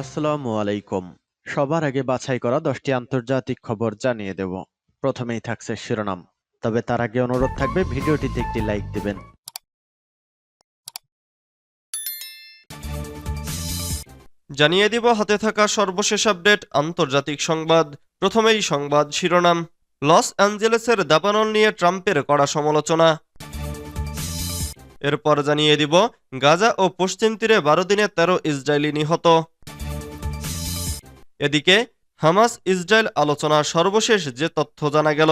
আসসালামু আলাইকুম। সবার আগে বাছাই করা দশটি আন্তর্জাতিক খবর জানিয়ে দেব। প্রথমেই থাকছে শিরোনাম। তবে তার আগে অনুরোধ থাকবে, ভিডিওটিতে একটি লাইক দিবেন। জানিয়ে দিব, হাতে থাকা সর্বশেষ আপডেট, আন্তর্জাতিক সংবাদ। প্রথমেই সংবাদ শিরোনাম। লস অ্যাঞ্জেলেসের দাবানল নিয়ে ট্রাম্পের কড়া সমালোচনা। এরপর জানিয়ে দিব, গাজা ও পশ্চিম তীরে বারো দিনে তেরো ইসরায়েলি নিহত। এদিকে হামাস ইসরায়েল আলোচনার সর্বশেষ যে তথ্য জানা গেল।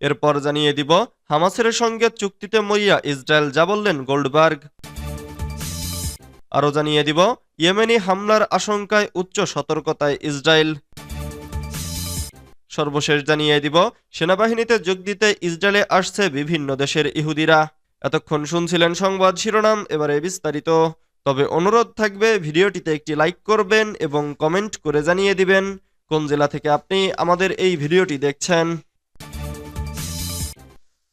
এরপর জানিয়ে দিব, হামাসের সঙ্গে চুক্তিতে মরিয়া ইসরায়েল যা বললেন গোল্ডবার্গ। আরও জানিয়ে দিব, ইয়েমেনি হামলার আশঙ্কায় উচ্চ সতর্কতায় ইসরায়েল। সর্বশেষ জানিয়ে দিব, সেনাবাহিনীতে যোগ দিতে ইসরায়েলে আসছে বিভিন্ন দেশের ইহুদিরা। এতক্ষণ শুনছিলেন সংবাদ শিরোনাম, এবারে বিস্তারিত। তবে অনুরোধ থাকবে ভিডিওটিতে একটি লাইক করবেন এবং কমেন্ট করে জানিয়ে দিবেন কোন জেলা থেকে আপনি আমাদের এই ভিডিওটি দেখছেন।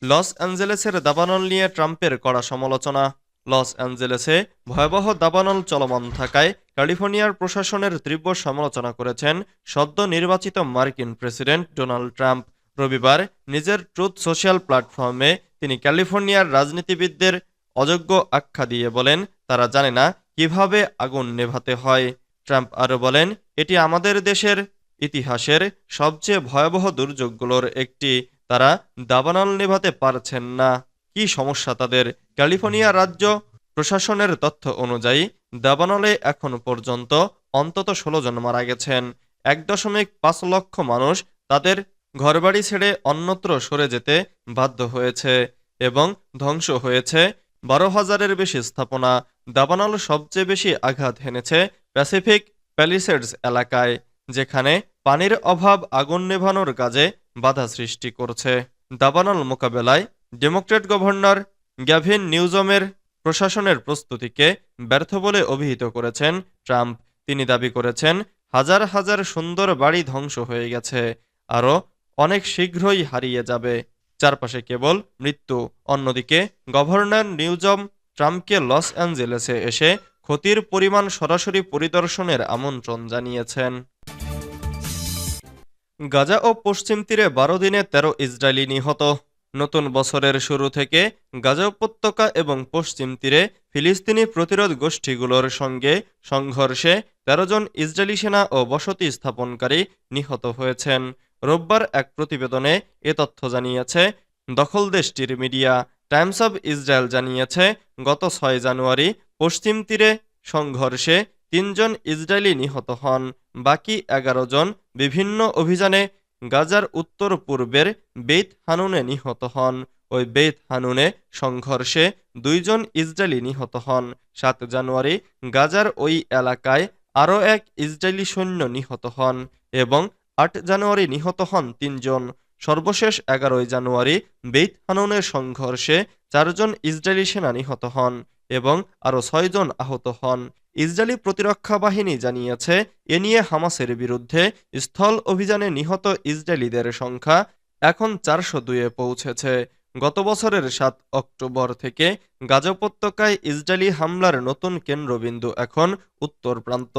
লস অ্যাঞ্জেলেসের দাবানল নিয়ে ট্রাম্পের কড়া সমালোচনা। লস অ্যাঞ্জেলেসে ভয়াবহ দাবানল চলমান থাকায় ক্যালিফোর্নিয়ার প্রশাসনের তীব্র সমালোচনা করেছেন সদ্য নির্বাচিত মার্কিন প্রেসিডেন্ট ডোনাল্ড ট্রাম্প। রবিবার নিজের ট্রুথ সোশ্যাল প্ল্যাটফর্মে তিনি ক্যালিফোর্নিয়ার রাজনীতিবিদদের অযোগ্য আখ্যা দিয়ে বলেন তারা জানে না কীভাবে আগুন নেভাতে হয়। ট্রাম্প আরও বলেন, এটি আমাদের দেশের ইতিহাসের সবচেয়ে ভয়াবহ দুর্যোগগুলোর একটি। তারা দাবানল নেভাতে পারছেন না। কি সমস্যা তাদের? ক্যালিফোর্নিয়া রাজ্য প্রশাসনের তথ্য অনুযায়ী, দাবানলে এখন পর্যন্ত অন্তত ষোলো জন মারা গেছেন। এক দশমিক পাঁচ লক্ষ মানুষ তাদের ঘরবাড়ি ছেড়ে অন্যত্র সরে যেতে বাধ্য হয়েছে এবং ধ্বংস হয়েছে। বারো হাজারের বেশি স্থাপনা দাবানল সবচেয়ে বেশি আঘাত হেনেছে প্যাসিফিক প্যালিসেডস এলাকায়, যেখানে পানির অভাব আগুন নেভানোর কাজে বাধা সৃষ্টি করছে। দাবানল মোকাবেলায় ডেমোক্রেট গভর্নর গ্যাভিন নিউজমের প্রশাসনের প্রস্তুতিকে ব্যর্থ বলে অভিহিত করেছেন ট্রাম্প। তিনি দাবি করেছেন, হাজার হাজার সুন্দর বাড়ি ধ্বংস হয়ে গেছে, আরও অনেক শীঘ্রই হারিয়ে যাবে। চারপাশে কেবল মৃত্যু, অন্যদিকে গভর্নর নিউজম ট্রাম্পকে লস অ্যাঞ্জেলেসে এসে ক্ষতির পরিমাণ সরাসরি পরিদর্শনের আমন্ত্রণ জানিয়েছেন। গাজা ও পশ্চিম তীরে বারো দিনে তেরো ইসরায়েলি নিহত। নতুন বছরের শুরু থেকে গাজা উপত্যকা এবং পশ্চিম তীরে ফিলিস্তিনি প্রতিরোধ গোষ্ঠীগুলোর সঙ্গে সংঘর্ষে তেরো জন ইসরায়েলি সেনা ও বসতি স্থাপনকারী নিহত হয়েছেন। রোববার এক প্রতিবেদনে এ তথ্য জানিয়েছে দখল দেশটির মিডিয়া। টাইমস অব ইসরায়েল জানিয়েছে, গত ছয় জানুয়ারি পশ্চিম তীরে সংঘর্ষে তিনজন ইসরায়েলি নিহত হন। বাকি এগারো জন বিভিন্ন অভিযানে গাজার উত্তর পূর্বের বেইত হানুনে নিহত হন। ওই বেইত হানুনে সংঘর্ষে দুইজন ইসরায়েলি নিহত হন। সাত জানুয়ারি গাজার ওই এলাকায় আরও এক ইসরায়েলি সৈন্য নিহত হন এবং আট জানুয়ারি নিহত হন তিনজন। সর্বশেষ এগারোই জানুয়ারি বেইত হানুনের সংঘর্ষে চারজন ইসরায়েলি সেনা নিহত হন এবং আরও ছয়জন আহত হন। ইসরায়েলি প্রতিরক্ষা বাহিনী জানিয়েছে, এ নিয়ে হামাসের বিরুদ্ধে স্থল অভিযানে নিহত ইসরায়েলিদের সংখ্যা এখন চারশো দুয়ে পৌঁছেছে। গত বছরের সাত অক্টোবর থেকে গাজা উপত্যকায় ইসরায়েলি হামলার নতুন কেন্দ্রবিন্দু এখন উত্তর প্রান্ত,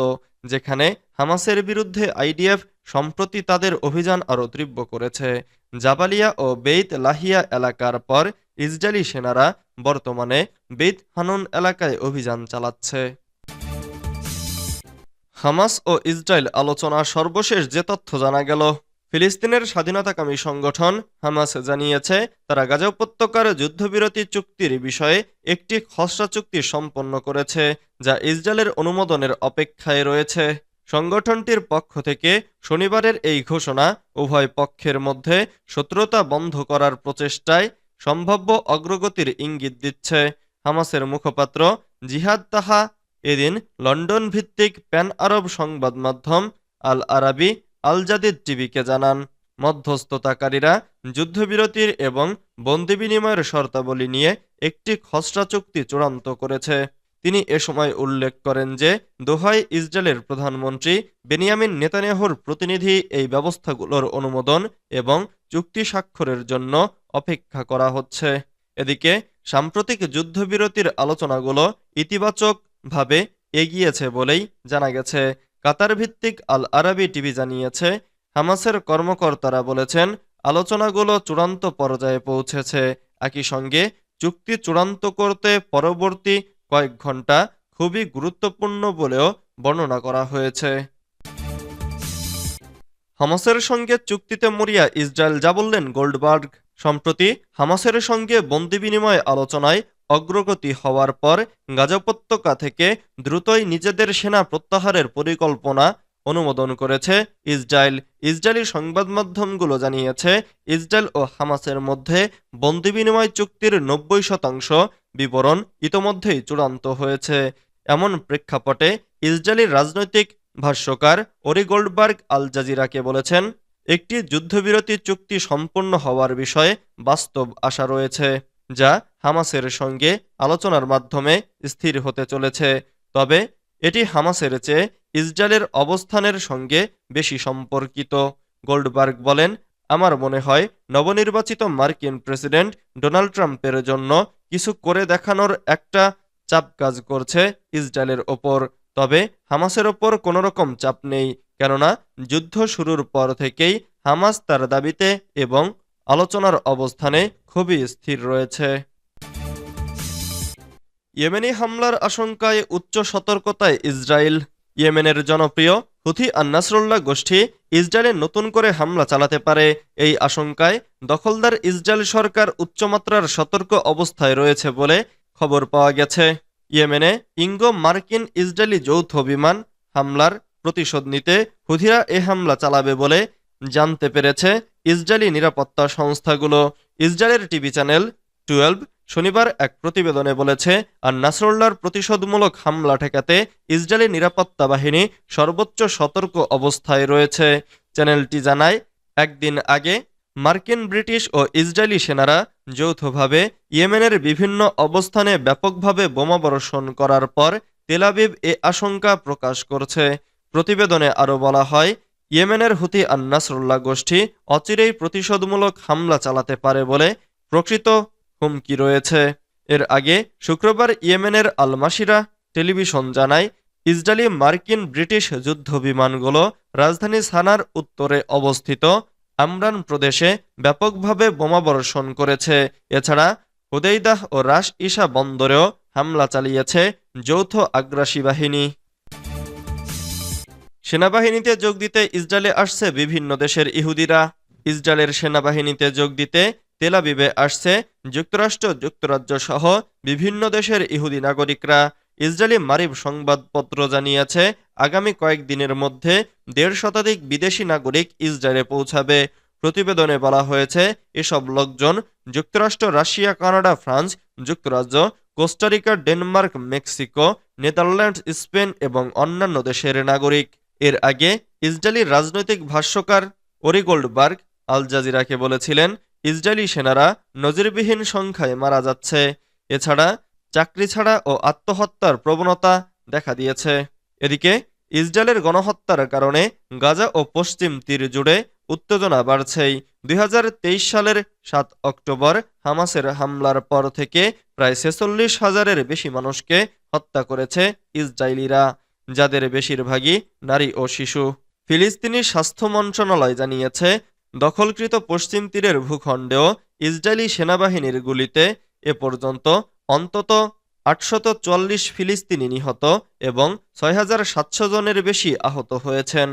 যেখানে হামাসের বিরুদ্ধে আইডিএফ সম্প্রতি তাদের অভিযান আরও তীব্র করেছে। জাবালিয়া ও বেইত লাহিয়া এলাকার পর ইসরায়েলি সেনারা বর্তমানে বেইত হানুন এলাকায় অভিযান চালাচ্ছে। হামাস ও ইসরায়েল আলোচনা সর্বশেষ যে তথ্য জানা গেল ফিলিস্তিনের স্বাধীনতাকামী সংগঠন হামাস জানিয়েছে, তারা গাজা উপত্যকার যুদ্ধবিরতি চুক্তির বিষয়ে একটি খসড়া চুক্তি সম্পন্ন করেছে, যা ইসরায়েলের অনুমোদনের অপেক্ষায় রয়েছে। সংগঠনটির পক্ষ থেকে শনিবারের এই ঘোষণা উভয় পক্ষের মধ্যে শত্রুতা বন্ধ করার প্রচেষ্টায় সম্ভাব্য অগ্রগতির ইঙ্গিত দিচ্ছে। হামাসের মুখপাত্র জিহাদ তাহা এদিন লন্ডন ভিত্তিক প্যান আরব সংবাদ মাধ্যম আল আরাবি আল জাদিদ টিভিকে জানান, মধ্যস্থতাকারীরা যুদ্ধবিরতির এবং বন্দি বিনিময়ের শর্তাবলী নিয়ে একটি খসড়া চুক্তি চূড়ান্ত করেছে। তিনি এ সময় উল্লেখ করেন যে, দোহায় ইসরায়েলের প্রধানমন্ত্রী বেনিয়ামিন নেতানিয়াহুর প্রতিনিধি এই ব্যবস্থাগুলোর অনুমোদন এবং চুক্তি স্বাক্ষরের জন্য অপেক্ষা করা হচ্ছে। এদিকে, সাম্প্রতিক যুদ্ধবিরতির আলোচনাগুলো ইতিবাচকভাবে এগিয়েছে বলেই জানা গেছে। কাতার ভিত্তিক আল আরাবি টিভি জানিয়েছে, হামাসের কর্মকর্তারা বলেছেন, আলোচনাগুলো চূড়ান্ত পর্যায়ে পৌঁছেছে। একই সঙ্গে চুক্তি চূড়ান্ত করতে পরবর্তী কয়েক ঘণ্টা খুবই গুরুত্বপূর্ণ বলেও বর্ণনা করা হয়েছে। হামাসের সঙ্গে চুক্তিতে মরিয়া ইসরায়েল যা বললেন গোল্ডবার্গ। সম্প্রতি হামাসের সঙ্গে বন্দি বিনিময় আলোচনায় অগ্রগতি হওয়ার পর গাজা উপত্যকা থেকে দ্রুতই নিজেদের সেনা প্রত্যাহারের পরিকল্পনা অনুমোদন করেছে ইসরায়েল। ইসরায়েলি সংবাদ মাধ্যমগুলো জানিয়েছে, ইসরায়েল ও হামাসের মধ্যে বন্দি বিনিময় চুক্তির নব্বই শতাংশ বিবরণ ইতোমধ্যেই চূড়ান্ত হয়েছে। এমন প্রেক্ষাপটে ইসরায়েলি রাজনৈতিক ভাষ্যকার ওরি গোল্ডবার্গ আল জাজিরাকে বলেছেন, একটি যুদ্ধবিরতি চুক্তি সম্পন্ন হওয়ার বিষয়ে বাস্তব আশা রয়েছে। যা হামাসের সঙ্গে আলোচনার মাধ্যমে স্থির হতে চলেছে। তবে এটি হামাসের চেয়ে ইসরায়েলের অবস্থানের সঙ্গে বেশি সম্পর্কিত। গোল্ডবার্গ বলেন, আমার মনে হয় নবনির্বাচিত মার্কিন প্রেসিডেন্ট ডোনাল্ড ট্রাম্পের জন্য কিছু করে দেখানোর একটা চাপ কাজ করছে ইসরায়েলের ওপর। তবে হামাসের ওপর কোনো রকম চাপ নেই, কেননা যুদ্ধ শুরুর পর থেকেই হামাস তার দাবিতে এবং আলোচনার অবস্থানে খুবই স্থির রয়েছে। ইয়েমেনি হামলার আশঙ্কায় উচ্চ সতর্কতায় ইসরায়েল। ইয়েমেনের জনপ্রিয় হুথি আর নাসরুল্লাহ গোষ্ঠী ইসরায়েলে নতুন করে হামলা চালাতে পারে। এই আশঙ্কায় দখলদার ইসরায়েল সরকার উচ্চমাত্রার সতর্ক অবস্থায় রয়েছে বলে খবর পাওয়া গেছে। ইয়েমেনে ইঙ্গো মার্কিন ইসরায়েলি যৌথ বিমান হামলার প্রতিশোধ নিতে হুথিরা এ হামলা চালাবে বলে জানতে পেরেছে ইসরায়েলি নিরাপত্তা সংস্থাগুলো। ইসরায়েলের টিভি চ্যানেল টুয়েলভ শনিবার এক প্রতিবেদনে বলেছে, আর নাসরুল্লাহর প্রতিশোধমূলক হামলা ঠেকাতে ইসরায়েলি নিরাপত্তা বাহিনী সর্বোচ্চ সতর্ক অবস্থায় রয়েছে। চ্যানেলটি জানায়, একদিন আগে মার্কিন, ব্রিটিশ ও ইসরায়েলি সেনারা যৌথভাবে ইয়েমেনের বিভিন্ন অবস্থানে ব্যাপকভাবে বোমাবর্ষণ করার পর তেলাবিব এ আশঙ্কা প্রকাশ করছে। প্রতিবেদনে আরও বলা হয় ইয়েমেনের হুতি আর নাসরুল্লাহ গোষ্ঠী অচিরেই প্রতিশোধমূলক হামলা চালাতে পারে বলে প্রকৃত হুমকি রয়েছে। এর আগে শুক্রবার ইয়েমেনের আলমাসিরা টেলিভিশন জানায়, ইসরায়েলি মার্কিন ব্রিটিশ যুদ্ধ বিমানগুলো রাজধানী সানার উত্তরে অবস্থিত আমরান প্রদেশে ব্যাপকভাবে বোমাবর্ষণ করেছে। এছাড়া হুদেইদাহ ও রাস ইসা বন্দরেও হামলা চালিয়েছে যৌথ আগ্রাসী বাহিনী। সেনাবাহিনীতে যোগ দিতে ইসরায়েলে আসছে বিভিন্ন দেশের ইহুদিরা। ইসরায়েলের সেনাবাহিনীতে যোগ দিতে তেলাবিবে আসছে যুক্তরাষ্ট্র যুক্তরাজ্য সহ বিভিন্ন দেশের ইহুদি নাগরিকরা। ইসরায়েলি মারিব সংবাদপত্র জানিয়েছে, আগামী কয়েকদিনের মধ্যে দেড় শতাধিক বিদেশি নাগরিক ইসরায়েলে পৌঁছাবে। প্রতিবেদনে বলা হয়েছে, এসব লোকজন যুক্তরাষ্ট্র, রাশিয়া, কানাডা, ফ্রান্স, যুক্তরাজ্য, Costa Rica, Denmark, Mexico, Netherlands, Spain এবং অন্যান্য দেশের নাগরিক। এর আগে ইসরায়েলি রাজনৈতিক ভাষ্যকার ওরিগোল্ডবার্গ আল জাজিরাকে বলেছিলেন, ইসরায়েলি সেনারা নজিরবিহীন সংখ্যায় মারা যাচ্ছে। এছাড়া চাকরি ছাড়া ও আত্মহত্যার প্রবণতা দেখা দিয়েছে। এদিকে ইসরায়েলের গণহত্যার কারণে গাজা ও পশ্চিম তীর জুড়ে উত্তেজনা বাড়ছেই। দুই হাজার তেইশ সালের সাত অক্টোবর হামাসের হামলার পর থেকে প্রায় ছেচল্লিশ হাজারের বেশি মানুষকে হত্যা করেছে ইসরায়েলিরা। যাদের বেশিরভাগই নারী ও শিশু। ফিলিস্তিনি স্বাস্থ্য মন্ত্রণালয় জানিয়েছে, দখলকৃত পশ্চিম তীরের ভূখণ্ডেও ইসরায়েলি সেনাবাহিনীর গুলিতে এ পর্যন্ত অন্তত আটশত ফিলিস্তিনি নিহত এবং ছয় হাজার সাতশো জনের বেশি আহত হয়েছেন।